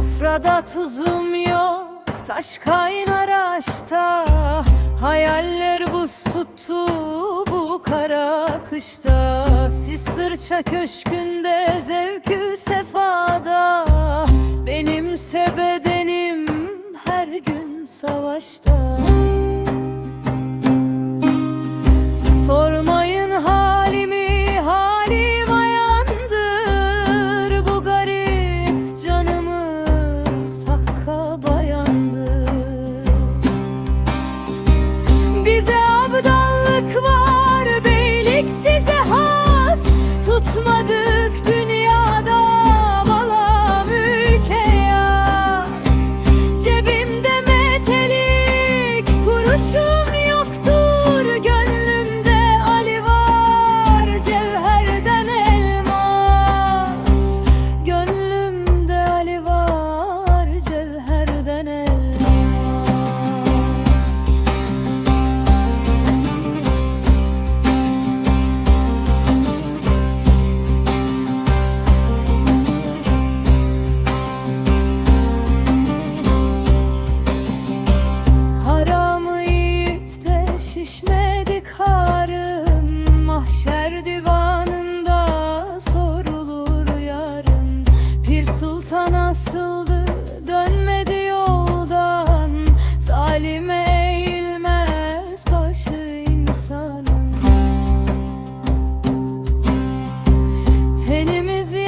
Sofrada tuzum yok Taş kaynar aşta Hayaller buz tuttu bu kara kışta. Siz sırça köşkünde zevkü sefada. Benimse bedenim her gün savaşta Bitmedi karın mahşer divanında sorulur yarın. Pir Sultan asıldı dönmedi yoldan. Zalime eğilmez başı insanın. Tenimizi